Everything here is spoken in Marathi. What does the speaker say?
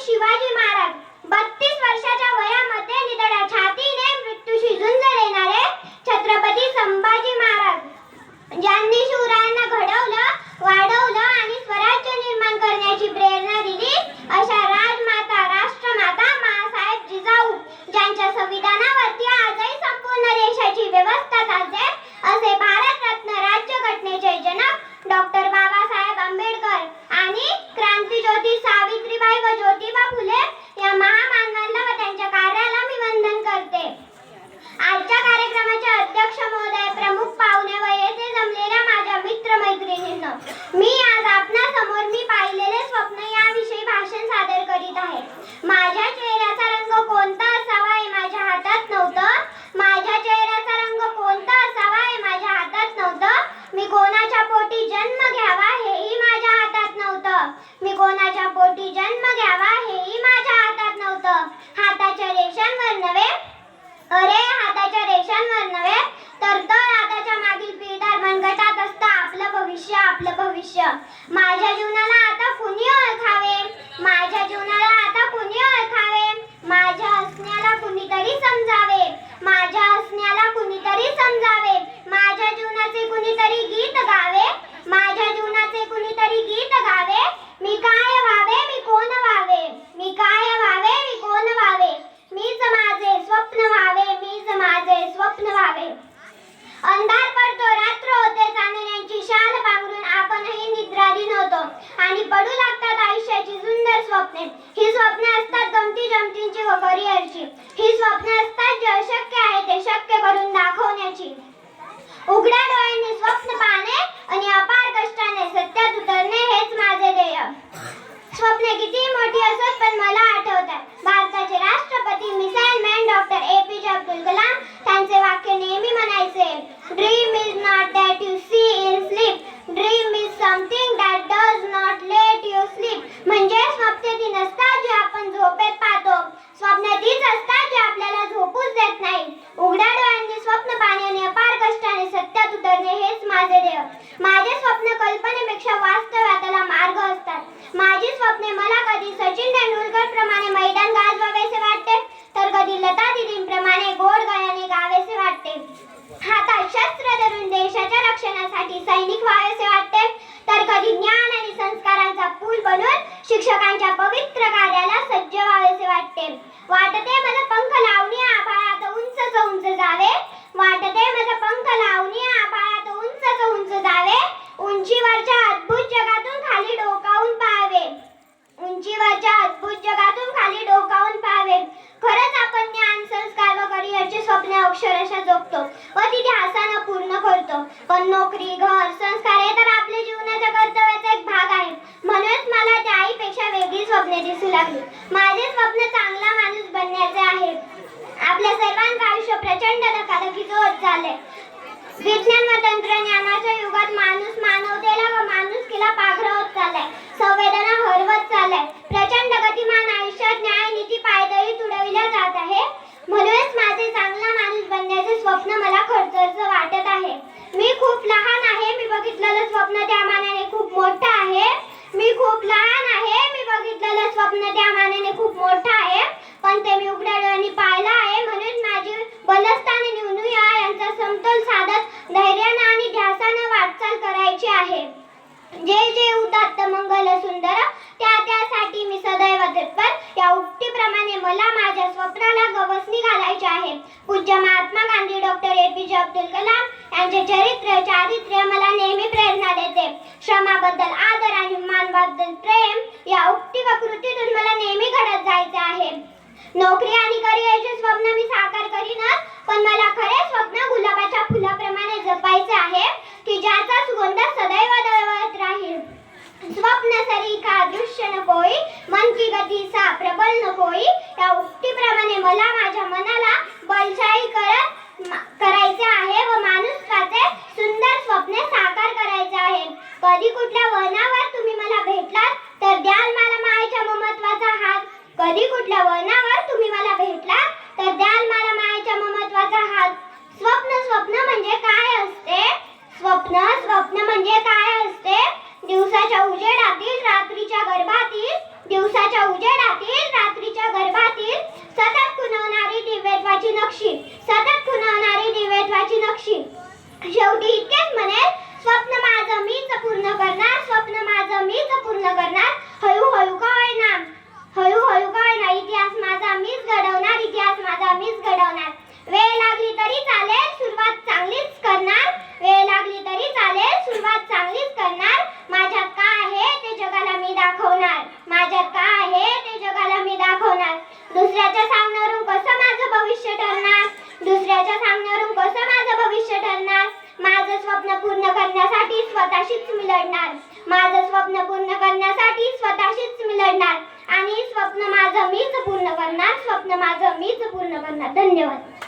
शिवाजी महाराज. बत्तीस वर्षाच्या वयामध्ये छातीने मृत्यूशी झुंज देणारे छत्रपती संभाजी महाराज. ज्यांनी घडवलं वाढवलं आणि स्वराज्य निर्माण करण्याची प्रेरणा दिली अशा राजमाता राष्ट्रमाता मासाहेब जिजाऊ ज्यांच्या संविधानावरती आजही संपूर्ण देशाची व्यवस्था चालते असे भारतरत्न राज्यघटनेचे जनक डॉक्टर मुलाच्या पोटी जन्म घ्यावा हेही माझ्या हातात नव्हतं. हाताच्या रेषांवर नव्हे? अरे हाताच्या रेषांवर नव्हे? तर तर हाताच्या मागील पिढार मनगटात असतं आपलं भविष्य आपलं भविष्य. माझ्या जीवनाला आता कुणी ओळखावे? माझ्या जीवनाला आता कुणी ओळखावे? माझ्या असण्याला कुणीतरी समजावे. माझ्या असण्याला कुणीतरी समजावे. करिअरची ही स्वप्न असतात जे अशक्य आहे ते शक्य करून दाखवण्याची. उघड्या डोळ्यांनी स्वप्न पाहणे आणि अपार कष्टाने सत्यात उतरणे हेच माझे ध्येय स्वप्ने किती मोठी असत पण मला आठवतात भारताचे राष्ट्रपती missile man doctor A P J Abdul Kalam त्यांचे वाक्य नेहमी म्हणायचे dream is not that you see in sleep dream is something that does not let you sleep म्हणजे स्वप्ने ती नसतात जी आपण झोपेत पाहतो स्वप्न तीच असतात जी आपल्याला झोपूच देत नाही उघड्या डोळ्यांनी स्वप्न पाहणे आणि अपार कष्टाने सत्यात उतरणे हेच माझे ध्येय माझे स्वप्न कल्पनेपेक्षा वास्तव्याला मार्ग असतात माझी स्वप्ने मला कधी सचिन तेंडुलकर प्रमाणे मैदान गाजवावेसे वाटते तर कधी लता दिदींप्रमाणे गोड गळ्याने गावेसे वाटते हातात शस्त्र धरून देशाच्या रक्षणासाठी सैनिक व्हावेसे वाटते तर कधी ज्ञान आणि संस्कारांचा पूल बनून शिक्षकांच्या पवित्र कार्याला सज्ज व्हावेसे वाटते. वाटते मला पंख लावणी आभाळात उंच उंच जावे. वाटते मला पंख लावणी आभाळात उंच उंच जावे. उंचीवरच्या अद्भुत जगातून खाली डोकावून पाहावे. उंचीवरच्या अद्भुत जगातून खाली डोकावून पाहावे. खरंच आपण ज्ञान संस्कार व करिअरचे स्वप्न अक्षरशः जोगतो व तिथे आसानं पूर्ण करतो. पण नोकरी घर संस्कार हे तर आपल्या जीवनाच्या कर्तव्याचा एक भाग आहे म्हणूनच मला त्या आईपेक्षा वेगळी स्वप्ने दिसू लागली माझे स्वप्न चांगला माणूस बनण्याचे आहे आपल्या सर्वांचं आयुष्य प्रचंड धकाधकी होत चाललंय. विज्ञान व तंत्रज्ञानाच्या युगात माणूस मानवतेला व माणुसकीला पाघर होत चाललाय. संवेदना हरवत चाललाय. प्रचंड गतिमान आयुष्यात न्याय नीती पायदळी तुडविल्या जात आहे. म्हणूनच माझे चांगला माणूस बनण्याचे स्वप्न मला खरचरचं वाटत आहे. मी खूप लहान आहे मी बघितलेलं स्वप्न त्या मानाने खूप मोठं आहे. मी खूप लहान आहे मी बघितलेलं स्वप्न त्या मानाने खूप मोठं आहे. पण ते मी उघड्या डोळ्यांनी पाहिलं आहे म्हणून माझी बलस्थान आणि यांचा समतोल साधत धैर्यानं आणि ध्यासानं वाटचाल करायची आहे. जे जे उदात्त मंगल सुंदर त्या त्यासाठी मी सदैव तत्पर. या उक्तीप्रमाणे मला माझ्या स्वप्नाला गवसणी घालायचे आहे. पूज्य Mahatma Gandhi doctor A P J Abdul Kalam यांचे चरित्र चारित्र्य मला नेहमी प्रेरणा देते. श्रमाबद्दल आदर आणि मानवाबद्दल प्रेम या उक्ती व कृतीतून मला नेहमी घडत जायचे आहे. नोकरी आणि करिअरचे स्वप्न मी साकार करीनच पण मला खरे स्वप्न गुलाबाच्या फुलाप्रमाणे जपायचे आहे की ज्याचा सुगंध सदैव दळवत राहील. स्वप्न सरीखा दृश्य नकोई मन की गती सा प्रबल नकोई या उक्तीप्रमाणे मला माझ्या मनाला बलशाही करत करायचे आहे व माणुसकाचे सुंदर स्वप्ने साकार करायचे आहे. कधी कुठल्या वनावर तुम्ही मला भेटलात तर द्याल मला मायेच्या ममत्वाचा हात. कधी कुठल्या वनावर तुम्ही मला भेटला तर द्याल मला मायेच्या ममत्वाचा हात. स्वप्न स्वप्न म्हणजे काय असते? स्वप्न स्वप्न म्हणजे काय असते? दिवसाच्या उजेडातील रात्रीच्या गर्भातील दिवसाच्या उजेडातील रात्रीच्या गर्भातील सतत खुणवणारी दिव्यत्वाची नक्षी सतत खुणवणारी दिव्यत्वाची नक्षी शेवटी इतकेच म्हणेल स्वप्न माझं मीच पूर्ण करणार स्वप्न माझं मीच पूर्ण करणार हळूहळू का होईना हळूहळू का होईना इतिहास माझा मीच घडवणार इतिहास माझा मीच घडवणार वेळ लागली तरी चालेल सुरुवात चांगलीच करणार वेळ लागली तरी चालेल सुरुवात चांगलीच करणार माझ्यात काय आहे ते जगाला मी दाखवणार माझ्यात काय आहे ते जगाला मी दाखवणार दुसऱ्याच्या सांगण्यावरून कसं माझं भविष्य ठरणार? दुसऱ्याच्या सांगण्यावरून कसं माझं भविष्य ठरणार? माझं स्वप्न पूर्ण करण्यासाठी स्वतःशीच मी लढणार. माझं स्वप्न पूर्ण करण्यासाठी स्वतःशीच मी लढणार. आणि स्वप्न माझं मीच पूर्ण करणार. स्वप्न माझं मीच पूर्ण करणार. धन्यवाद.